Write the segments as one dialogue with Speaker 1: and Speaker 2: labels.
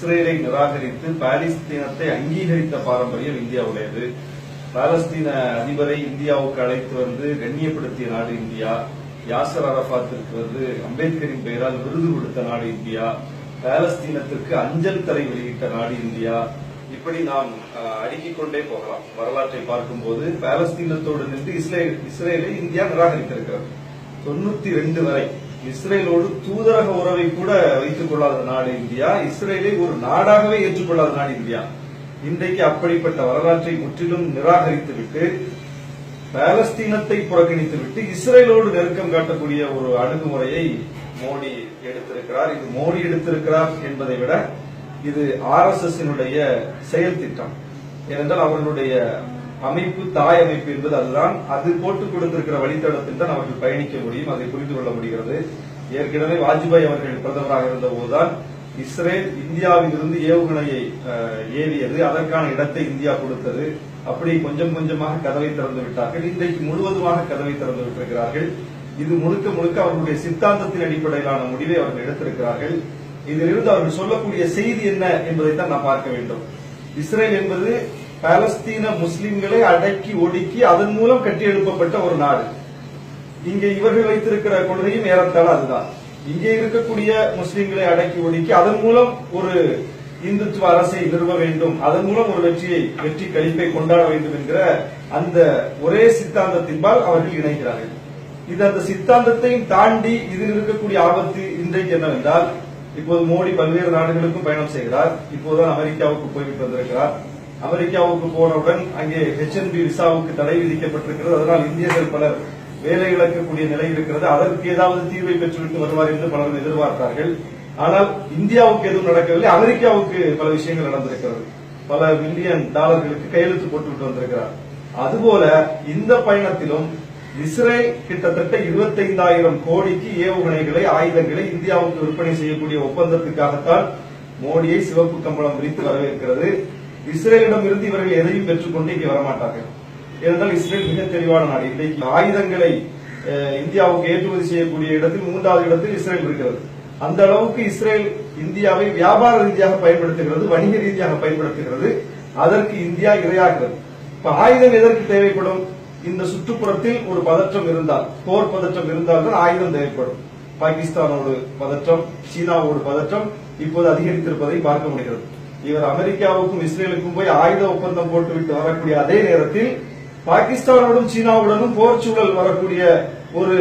Speaker 1: இஸ்ரேலை நிராகரித்து பாலஸ்தீனத்தை அங்கீகரித்த பாரம்பரியம் இந்தியாவுடையது. பாலஸ்தீன அதிபரை இந்தியாவுக்கு அழைத்து வந்து கண்ணியப்படுத்திய நாடு இந்தியா. யாசர் அரபாத்திற்கு வந்து அம்பேத்கரின் பெயரால் விருது கொடுத்த நாடு இந்தியா. பாலஸ்தீனத்திற்கு அஞ்சல் தலை வெளியிட்ட நாடு இந்தியா. இப்படி நாம் அடுக்கிக் கொண்டே போகலாம். வரலாற்றை பார்க்கும்போது பாலஸ்தீனத்தோடு நின்று இஸ்ரேல் இஸ்ரேலை இந்தியா நிராகரித்திருக்கிறது. தொண்ணூத்தி ரெண்டு வரை இஸ்ரேலோடு தூதரக உறவை கூட வைத்துக் கொள்ளாத நாடு இந்தியா. இஸ்ரேலை ஒரு நாடாகவே ஏற்றுக்கொள்ளாத நாடு இந்தியா. இன்றைக்கு அப்படிப்பட்ட வரலாற்றை முற்றிலும் நிராகரித்துவிட்டு பாலஸ்தீனத்தை புறக்கணித்துவிட்டு இஸ்ரேலோடு நெருக்கம் காட்டக்கூடிய ஒரு அணுகுமுறையை மோடி எடுத்திருக்கிறார். இது மோடி எடுத்திருக்கிறார் என்பதை விட இது ஆர் எஸ் எஸ் செயல் திட்டம். ஏனென்றால் அவர்களுடைய அமைப்பு தாய் அமைப்பு என்பது அதுதான் அது போட்டுக் கொடுத்திருக்கிற வழித்தடத்தில் தான் அவர்கள் பயணிக்க முடியும் அதை புரிந்து கொள்ள முடிகிறது. ஏற்கனவே வாஜ்பாய் அவர்கள் பிரதமராக இருந்த போதுதான் இஸ்ரேல் இந்தியாவில் இருந்து ஏவுகணையை ஏவியது அதற்கான இடத்தை இந்தியா கொடுத்தது. அப்படி கொஞ்சம் கொஞ்சமாக கதவை திறந்து விட்டார்கள். இன்றைக்கு முழுவதுமாக கதவை திறந்து விட்டிருக்கிறார்கள். இது முழுக்க முழுக்க அவர்களுடைய சித்தாந்தத்தின் அடிப்படையிலான முடிவை அவர்கள் எடுத்திருக்கிறார்கள். இதிலிருந்து அவர்கள் சொல்லக்கூடிய செய்தி என்ன என்பதை தான் நாம் பார்க்க வேண்டும். இஸ்ரேல் என்பது பாலஸ்தீன முஸ்லிம்களை அடக்கி ஒடுக்கி அதன் மூலம் கட்டியெழுப்பப்பட்ட ஒரு நாடு. இங்கே இவர்கள் வைத்திருக்கிற கொள்கையும் ஏறத்தாழ அதுதான். இங்கே இருக்கக்கூடிய முஸ்லிம்களை அடக்கி ஒடுக்கி அதன் மூலம் ஒரு இந்துத்துவ அரசை நிறுவ வேண்டும். அதன் மூலம் ஒரு வெற்றியை வெற்றி கழிப்பை கொண்டாட வேண்டும் என்கிற அந்த ஒரே சித்தாந்தத்தின்பால் அவர்கள் இணைகிறார்கள். இது அந்த சித்தாந்தத்தையும் தாண்டி இதில் இருக்கக்கூடிய ஆபத்து இன்றைக்கு என்னவென்றால் இப்போது மோடி பல்வேறு நாடுகளுக்கும் பயணம் செய்கிறார். இப்போதுதான் அமெரிக்காவுக்கு போய்விட்டு வந்திருக்கிறார். அமெரிக்காவுக்கு போனவுடன் அங்கே ஹெச்என்பி விசாவுக்கு தடை விதிக்கப்பட்டிருக்கிறது. அதனால் இந்தியர்கள் பலர் வேலை இழக்கக்கூடிய நிலை இருக்கிறது. அதற்கு ஏதாவது தீர்வை பெற்றுவிட்டு வருவார் என்று பலரும் எதிர்பார்த்தார்கள். ஆனால் இந்தியாவுக்கு எதுவும் நடக்கவில்லை. அமெரிக்காவுக்கு பல விஷயங்கள் நடந்திருக்கிறது. பல மில்லியன் டாலர்களுக்கு கையெழுத்து போட்டுவிட்டு வந்திருக்கிறார். அதுபோல இந்த பயணத்திலும் இஸ்ரேல் கிட்டத்தட்ட 25000 கோடிக்கு ஏவுகணைகளை ஆயுதங்களை இந்தியாவுக்கு விற்பனை செய்யக்கூடிய ஒப்பந்தத்துக்காகத்தான் மோடியை சிவப்பு கம்பளம் விரித்து வரவேற்கிறது. இஸ்ரேலிடம் இருந்து இவர்கள் எதையும் பெற்றுக்கொண்டு இங்கே வரமாட்டார்கள். ஏனென்றால் இஸ்ரேல் மிக தெளிவான நாடு. இன்றைக்கு ஆயுதங்களை இந்தியாவுக்கு ஏற்றுமதி செய்யக்கூடிய இடத்தில் மூன்றாவது இடத்தில் இஸ்ரேல் இருக்கிறது. அந்த அளவுக்கு இஸ்ரேல் இந்தியாவை வியாபார ரீதியாக பயன்படுத்துகிறது வணிக ரீதியாக பயன்படுத்துகிறது. அதற்கு இந்தியா இரையாகிறது. இப்ப ஆயுதம் எதற்கு தேவைப்படும்? இந்த சுற்றுப்புறத்தில் ஒரு பதற்றம் இருந்தால் போர் பதற்றம் இருந்தால் தான் ஆயுதம் தேவைப்படும். பாகிஸ்தானோடு பதற்றம் சீனாவோடு பதற்றம் இப்போது அதிகரித்திருப்பதை பார்க்க முடிகிறது. இவர் அமெரிக்காவுக்கும் இஸ்ரேலுக்கும் போய் ஆயுத ஒப்பந்தம் போட்டுவிட்டு வரக்கூடிய அதே நேரத்தில் பாகிஸ்தானோடும் சீனாவுடனும் போர் சூழல் வரக்கூடிய ஒரு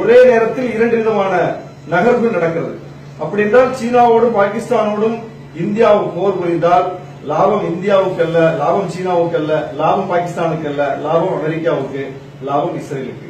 Speaker 1: ஒரே நேரத்தில் இரண்டு விதமான நகர்வு நடக்கிறது. அப்படி என்றால் சீனாவோடும் பாகிஸ்தானோடும் இந்தியாவுக்கு போர் புரிந்தால் லாபம் இந்தியாவுக்கு அல்ல லாபம் சீனாவுக்கு அல்ல லாபம் பாகிஸ்தானுக்கு அல்ல லாபம் அமெரிக்காவுக்கு லாபம் இஸ்ரேலுக்கு.